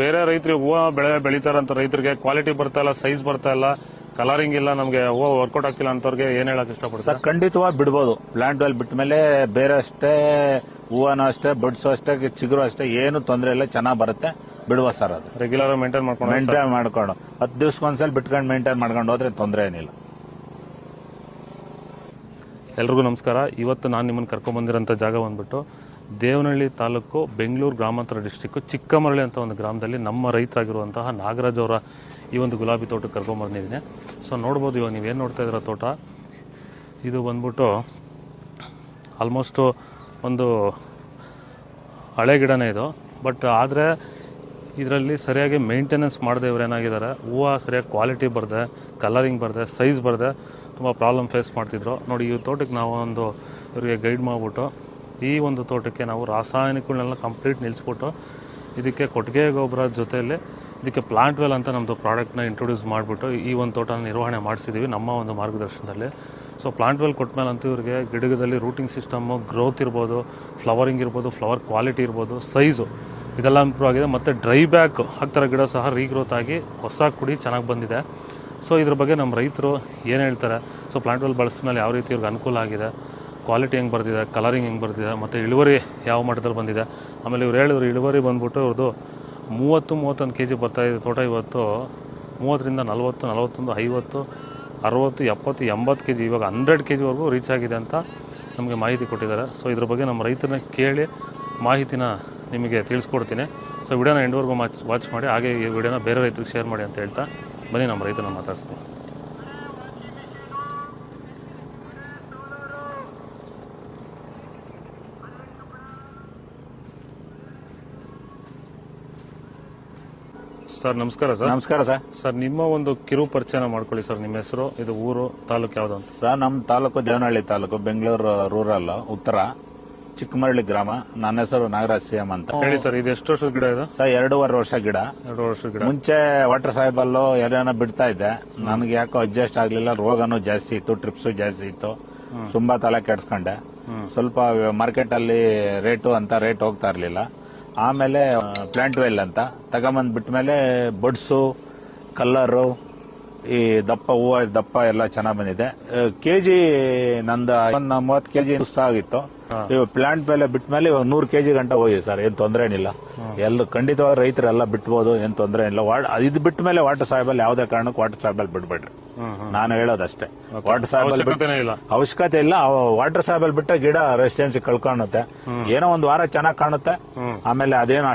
ಬೇರೆ ರೈತರಿಗೆ ಹೂವು ಬೆಳೆ ಬೆಳೀತಾರಂತ ರೈತರಿಗೆ ಕ್ವಾಲಿಟಿ ಬರ್ತಾ ಇಲ್ಲ ಸೈಜ್ ಬರ್ತಾ ಇಲ್ಲ ಕಲರಿಂಗ್ ಇಲ್ಲ ನಮಗೆ ಹೂವು ವರ್ಕೌಟ್ ಆಗ್ತಿಲ್ಲ ಅಂತವ್ರಿಗೆ ಏನ್ ಹೇಳಕ್ ಇಷ್ಟಪಡ್ತಾರೆ? ಸರ್ ಖಂಡಿತವಾಗಿ ಬಿಡ್ಬೋದು. ಪ್ಲಾಂಟ್ ವೆಲ್ ಬಿಟ್ಟ ಮೇಲೆ ಬೇರೆ ಅಷ್ಟೇ ಹೂವನ ಅಷ್ಟೇ ಬಡ್ಸು ಅಷ್ಟೇ ಚಿಗುರು ಅಷ್ಟೇ ಏನು ತೊಂದರೆ ಇಲ್ಲ ಚೆನ್ನಾಗಿ ಬರುತ್ತೆ. ಬಿಡುವ ಸರ್ ಅದು. ರೆಗ್ಯುಲರ್ ಮೇಂಟೈನ್ ಮಾಡ್ಕೊಂಡು ಮೇಂಟೈನ್ ಮಾಡ್ಕೊಂಡು. ಹತ್ತು ದಿವ್ಸಕ್ಕೊಂದ್ಸಲ ಬಿಟ್ಕೊಂಡು ಮೇಂಟೈನ್ ಮಾಡ್ಕೊಂಡು ಹೋದ್ರೆ ತೊಂದರೆ ಏನಿಲ್ಲ. ಎಲ್ರಿಗೂ ನಮಸ್ಕಾರ. ಇವತ್ತು ನಾನು ನಿಮ್ಮನ್ನು ಕರ್ಕೊಂಡ್ಬಂದಿರೋಂಥ ಜಾಗ ಬಂದ್ಬಿಟ್ಟು ದೇವನಹಳ್ಳಿ ತಾಲೂಕು ಬೆಂಗಳೂರು ಗ್ರಾಮಾಂತರ ಡಿಸ್ಟಿಕ್ಕು ಚಿಕ್ಕಮರಳಿ ಅಂತ ಒಂದು ಗ್ರಾಮದಲ್ಲಿ ನಮ್ಮ ರೈತರಾಗಿರುವಂತಹ ನಾಗರಾಜ್ ಅವರ ಈ ಒಂದು ಗುಲಾಬಿ ತೋಟಕ್ಕೆ ಕರ್ಕೊಂಬಂದಿದ್ದೀನಿ ಸೊ ನೋಡ್ಬೋದು ಇವಾಗ ನೀವೇನು ನೋಡ್ತಾ ಇದ್ದೀರ ತೋಟ? ಇದು ಬಂದ್ಬಿಟ್ಟು ಆಲ್ಮೋಸ್ಟು ಒಂದು ಹಳೆ ಗಿಡನೇ ಇದು. ಬಟ್ ಆದರೆ ಇದರಲ್ಲಿ ಸರಿಯಾಗಿ ಮೇಂಟೆನೆನ್ಸ್ ಮಾಡದೆ ಇವ್ರು ಏನಾಗಿದ್ದಾರೆ, ಹೂವು ಸರಿಯಾಗಿ ಕ್ವಾಲಿಟಿ ಬರದೆ ಕಲರಿಂಗ್ ಬರದೆ ಸೈಜ್ ಬರದೆ, ತುಂಬ ಪ್ರಾಬ್ಲಮ್ ಫೇಸ್ ಮಾಡ್ತಿದ್ರು. ನೋಡಿ ಈ ತೋಟಕ್ಕೆ ನಾವು ಒಂದು ಇವರಿಗೆ ಗೈಡ್ ಮಾಡಿಬಿಟ್ಟು ಈ ಒಂದು ತೋಟಕ್ಕೆ ನಾವು ರಾಸಾಯನಿಕಗಳನ್ನೆಲ್ಲ ಕಂಪ್ಲೀಟ್ ನಿಲ್ಲಿಸ್ಬಿಟ್ಟು ಇದಕ್ಕೆ ಕೊಟ್ಟಿಗೆ ಗೊಬ್ಬರ ಜೊತೆಯಲ್ಲಿ ಇದಕ್ಕೆ ಪ್ಲಾಂಟ್ ವೆಲ್ ಅಂತ ನಮ್ಮದು ಪ್ರಾಡಕ್ಟ್ನ ಇಂಟ್ರೊಡ್ಯೂಸ್ ಮಾಡಿಬಿಟ್ಟು ಈ ಒಂದು ತೋಟನ ನಿರ್ವಹಣೆ ಮಾಡಿಸಿದ್ದೀವಿ ನಮ್ಮ ಒಂದು ಮಾರ್ಗದರ್ಶನದಲ್ಲಿ. ಸೊ ಪ್ಲಾಂಟ್ ವೆಲ್ ಕೊಟ್ಮೇಲೆ ಅಂತೂ ಇವ್ರಿಗೆ ಗಿಡಗದಲ್ಲಿ ರೂಟಿಂಗ್ ಸಿಸ್ಟಮು ಗ್ರೋತ್ ಇರ್ಬೋದು ಫ್ಲವರಿಂಗ್ ಇರ್ಬೋದು ಫ್ಲವರ್ ಕ್ವಾಲಿಟಿ ಇರ್ಬೋದು ಸೈಜು ಇದೆಲ್ಲ ಇಂಪ್ರೂವ್ ಆಗಿದೆ. ಮತ್ತು ಡ್ರೈ ಬ್ಯಾಕ್ ಹಾಕ್ತಾರ ಗಿಡ ಸಹ ರೀಗ್ರೋತ್ ಆಗಿ ಹೊಸ ಕುಡಿ ಚೆನ್ನಾಗಿ ಬಂದಿದೆ. ಸೊ ಇದ್ರ ಬಗ್ಗೆ ನಮ್ಮ ರೈತರು ಏನು ಹೇಳ್ತಾರೆ? ಸೊ ಪ್ಲಾಂಟ್ ವೆಲ್ ಬಳಸಿದ್ಮೇಲೆ ಯಾವ ರೀತಿ ಇವ್ರಿಗೆ ಅನುಕೂಲ ಆಗಿದೆ? ಕ್ವಾಲಿಟಿ ಹೆಂಗೆ ಬರ್ತಿದೆ ಕಲರಿಂಗ್ ಹೆಂಗೆ ಬರ್ತಿದೆ, ಮತ್ತು ಇಳುವರಿ ಯಾವ ಮಟ್ಟದಲ್ಲಿ ಬಂದಿದೆ. ಆಮೇಲೆ ಇವ್ರು ಹೇಳಿದ್ರು ಇಳುವರಿ ಬಂದ್ಬಿಟ್ಟು ಅವ್ರದ್ದು ಮೂವತ್ತು, ಮೂವತ್ತೊಂದು ಕೆ ಜಿ ಬರ್ತಾಯಿದೆ ತೋಟ ಇವತ್ತು. ಮೂವತ್ತರಿಂದ ನಲವತ್ತು, ನಲವತ್ತೊಂದು, ಐವತ್ತು, ಅರವತ್ತು, ಎಪ್ಪತ್ತು, ಎಂಬತ್ತು ಕೆ ಜಿ ಇವಾಗ ಹಂಡ್ರೆಡ್ ಕೆ ಜಿವರೆಗೂ ರೀಚ್ ಆಗಿದೆ ಅಂತ ನಮಗೆ ಮಾಹಿತಿ ಕೊಟ್ಟಿದ್ದಾರೆ. ಸೊ ಇದ್ರ ಬಗ್ಗೆ ನಮ್ಮ ರೈತರನ್ನ ಕೇಳಿ ಮಾಹಿತಿನ ನಿಮಗೆ ತಿಳಿಸ್ಕೊಡ್ತೀನಿ. ಸೊ ವಿಡಿಯೋನ ಎಂಡ್ವರೆಗೂ ಮಾಚ್ ವಾಚ್ ಮಾಡಿ, ಹಾಗೆ ಈ ವಿಡಿಯೋನ ಬೇರೆ ರೈತರಿಗೆ ಶೇರ್ ಮಾಡಿ ಅಂತ ಹೇಳ್ತಾ ಬನ್ನಿ, ನಮ್ಮ ರೈತನ ಮಾತಾಡ್ಸ್ತೀನಿ. ಸರ್ ನಮಸ್ಕಾರ ಸರ್. ನಮಸ್ಕಾರ ಸರ್. ಸರ್ ನಿಮ್ಮ ಒಂದು ಕಿರು ಪರಿಚಯ ಮಾಡ್ಕೊಳ್ಳಿ ಸರ್ ನಿಮ್ಮ ಹೆಸರು ಇದು ಊರು ತಾಲೂಕು ಯಾವ್ದು ಅಂತ. ಸರ್ ನಮ್ಮ ತಾಲೂಕು ದೇವನಹಳ್ಳಿ ತಾಲೂಕು ಬೆಂಗಳೂರು ರೂರಲ್ ಉತ್ತರ ಚಿಕ್ಕಮರಳ್ಳಿ ಗ್ರಾಮ. ನನ್ನ ಹೆಸರು ನಾಗರಾಜ್ ಸಿಎಂ ಅಂತ. ಹೇಳಿ ಸರ್ ಇದು ಎಷ್ಟು ವರ್ಷದ ಗಿಡ ಇದು? ಸರ್ ಎರಡೂವರೆ ವರ್ಷ ಗಿಡ. ಎರಡು ವರ್ಷ ಗಿಡ. ಮುಂಚೆ ವಾಟರ್ ಸಾಹೇಬಲ್ಲು ಎಲೆನ ಬಿಡ್ತಾ ಇದ್ದೆ. ನನಗೆ ಯಾಕೋ ಅಡ್ಜಸ್ಟ್ ಆಗ್ಲಿಲ್ಲ ರೋಗನೂ ಜಾಸ್ತಿ ಇತ್ತು ಟ್ರಿಪ್ಸ್ ಜಾಸ್ತಿ ಇತ್ತು. ತುಂಬಾ ತಲೆ ಕೆಡ್ಸ್ಕೊಂಡೆ. ಸ್ವಲ್ಪ ಮಾರ್ಕೆಟ್ ಅಲ್ಲಿ ರೇಟು ಅಂತ ರೇಟ್ ಹೋಗ್ತಾ ಇರ್ಲಿಲ್ಲ. ಆಮೇಲೆ ಪ್ಲಾಂಟ್ ವೆಲ್ ಅಂತ ತಗೊಂಬಂದು ಬಿಟ್ಮೇಲೆ ಬಡ್ಸು ಕಲ್ಲರು ಈ ದಪ್ಪ ಹೂವು ದಪ್ಪ ಎಲ್ಲ ಚೆನ್ನಾಗಿ ಬಂದಿದೆ. ಕೆ ಜಿ ನಂದು ಒಂದು ಮೂವತ್ತು ಕೆಜಿ ಆಗಿತ್ತು. ಇವು ಪ್ಲಾಂಟ್ ಮೇಲೆ ಬಿಟ್ಮೇಲೆ ಇವಾಗ ನೂರು ಕೆಜಿ ಗಂಟ ಹೋಗಿದೆ ಸರ್ ಏನು ತೊಂದರೆ ಏನಿಲ್ಲ. ಎಲ್ಲ ಖಂಡಿತವಾಗಿ ರೈತರೆಲ್ಲ ಬಿಟ್ಬೋದು ಏನು ತೊಂದರೆ ಇಲ್ಲ ವಾ- ಇದು ಬಿಟ್ಟ ಮೇಲೆ ವಾಟರ್ ಸಾಹೇಬಲ್ಲಿ ಯಾವುದೇ ಕಾರಣಕ್ಕೂ ವಾಟರ್ ಸಾಹೇಬಲ್ಲಿ ಬಿಡ್ಬೇಡ್ರಿ. ನಾನು ಹೇಳೋದಷ್ಟೇ. ವಾಟರ್ ಇಲ್ಲ. ಅವಶ್ಯಕತೆ ಇಲ್ಲ. ವಾಟರ್ ಸಾಹೇಬಲ್ ಬಿಟ್ಟ ಗಿಡ ರೆಸಿಡೆನ್ಸಿ ಕಳ್ಕೊಳ್ಳುತ್ತೆ ಏನೋ ಒಂದು ವಾರ ಚೆನ್ನಾಗಿ ಕಾಣುತ್ತೆ. ಆಮೇಲೆ ಅದೇನು